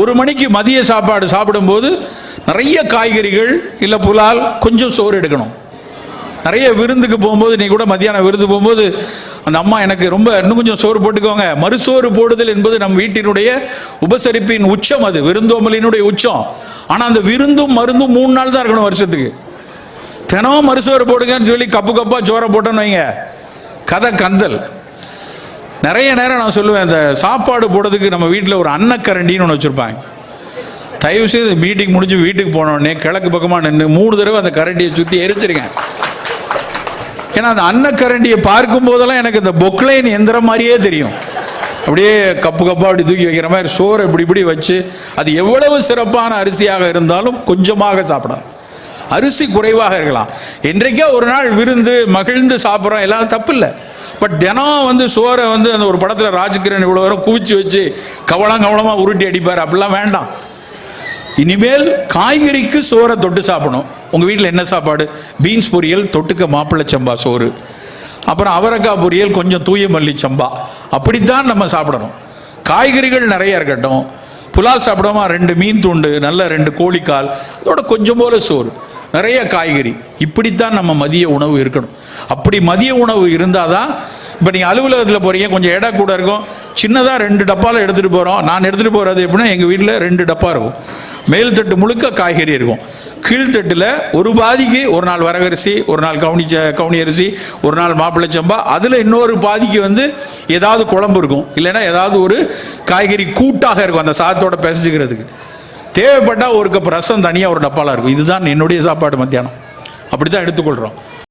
ஒரு மணிக்கு மதிய சாப்பாடு சாப்பிடும்போது நிறைய காய்கறிகள் இல்லை புலால் கொஞ்சம் சோறு எடுக்கணும். நிறைய விருந்துக்கு போகும்போது நீ கூட மத்தியானம் விருந்து போகும்போது அந்த அம்மா எனக்கு ரொம்ப இன்னும் கொஞ்சம் சோறு போட்டுக்கோங்க. மறுசோறு போடுதல் என்பது நம் வீட்டினுடைய உபசரிப்பின் உச்சம் அது விருந்தோம்பலினுடைய உச்சம். ஆனால் அந்த விருந்தும் மருந்தும் மூணு நாள் தான் இருக்கணும் வருஷத்துக்கு. தினம் மறுசோறு போடுங்கன்னு சொல்லி கப்பு கப்பாக சோறை போட்டோன்னு வைங்க. கதை கந்தல். நிறைய நேரம் நான் சொல்லுவேன் இந்த சாப்பாடு போடுறதுக்கு நம்ம வீட்டில் ஒரு அன்னக்கரண்டின்னு ஒன்று வச்சுருப்பாங்க. தயவு செய்து மீட்டிங் முடிஞ்சு வீட்டுக்கு போனோடனே கிழக்கு பக்கமாக நின்று மூணு தடவை அந்த கரண்டியை சுற்றி எரிச்சிருக்கேன் ஏன்னா அந்த அன்னக்கரண்டியை பார்க்கும் போதெல்லாம் எனக்கு இந்த பொக்லைன் எந்திரம் மாதிரியே தெரியும். அப்படியே கப்பு கப்பா அப்படி தூக்கி வைக்கிற மாதிரி சோறு இப்படி இப்படி வச்சு அது எவ்வளவு சிறப்பான அரிசியாக இருந்தாலும் கொஞ்சமாக சாப்பிடலாம். அரிசி குறைவாக இருக்கலாம். என்றைக்கோ ஒரு நாள் விருந்து மகிழ்ந்து சாப்பிட்றோம் எல்லாம் தப்பு இல்லை. பட் தினம் வந்து சோறை வந்து அந்த ஒரு படத்தில் ராஜகிரண் இவ்வளோ வரும் குவிச்சு வச்சு கவலம் கவலமாக உருட்டி அடிப்பார். அப்படிலாம் வேண்டாம். இனிமேல் காய்கறிக்கு சோறை தொட்டு சாப்பிடணும். உங்கள் வீட்டில் என்ன சாப்பாடு? பீன்ஸ் பொரியல் தொட்டுக்க மாப்பிள்ளை சம்பா சோறு. அப்புறம் அவரக்காய் பொரியல் கொஞ்சம் தூய மல்லி சம்பா. அப்படித்தான் நம்ம சாப்பிடணும். காய்கறிகள் நிறைய இருக்கட்டும். புலால் சாப்பிடாம ரெண்டு மீன் துண்டு நல்ல ரெண்டு கோழிக்கால் அதோட கொஞ்சம் போல சோறு. நிறைய காய்கறி. இப்படித்தான் நம்ம மதிய உணவு இருக்கணும். அப்படி மதிய உணவு இருந்தால் தான் இப்போ நீங்கள் அலுவலகத்தில் போகிறீங்க கொஞ்சம் இடம் கூட இருக்கும். சின்னதாக ரெண்டு டப்பாவில் எடுத்துகிட்டு போகிறோம் நான் எடுத்துகிட்டு போகிறது எப்படின்னா எங்கள் வீட்டில் ரெண்டு டப்பா இருக்கும். மேல் தட்டு முழுக்க காய்கறி இருக்கும். கீழ்த்தட்டில் ஒரு பாதிக்கு ஒரு நாள் வரகரிசி ஒரு நாள் கவுனி கவுனி அரிசி ஒரு நாள் மாப்பிள்ளை சம்பா. அதில் இன்னொரு பாதிக்கு வந்து ஏதாவது குழம்பு இருக்கும். இல்லைன்னா ஏதாவது ஒரு காய்கறி கூட்டாக இருக்கும் அந்த சாதத்தோட பிசைஞ்சுக்கிறதுக்கு. தேவைப்பட்டால் ஒரு கப் ரசம் தனியாக ஒரு டப்பாவில் இருக்கும். இதுதான் என்னுடைய சாப்பாடு மத்தியானம். அப்படி தான் எடுத்துக்கொள்கிறோம்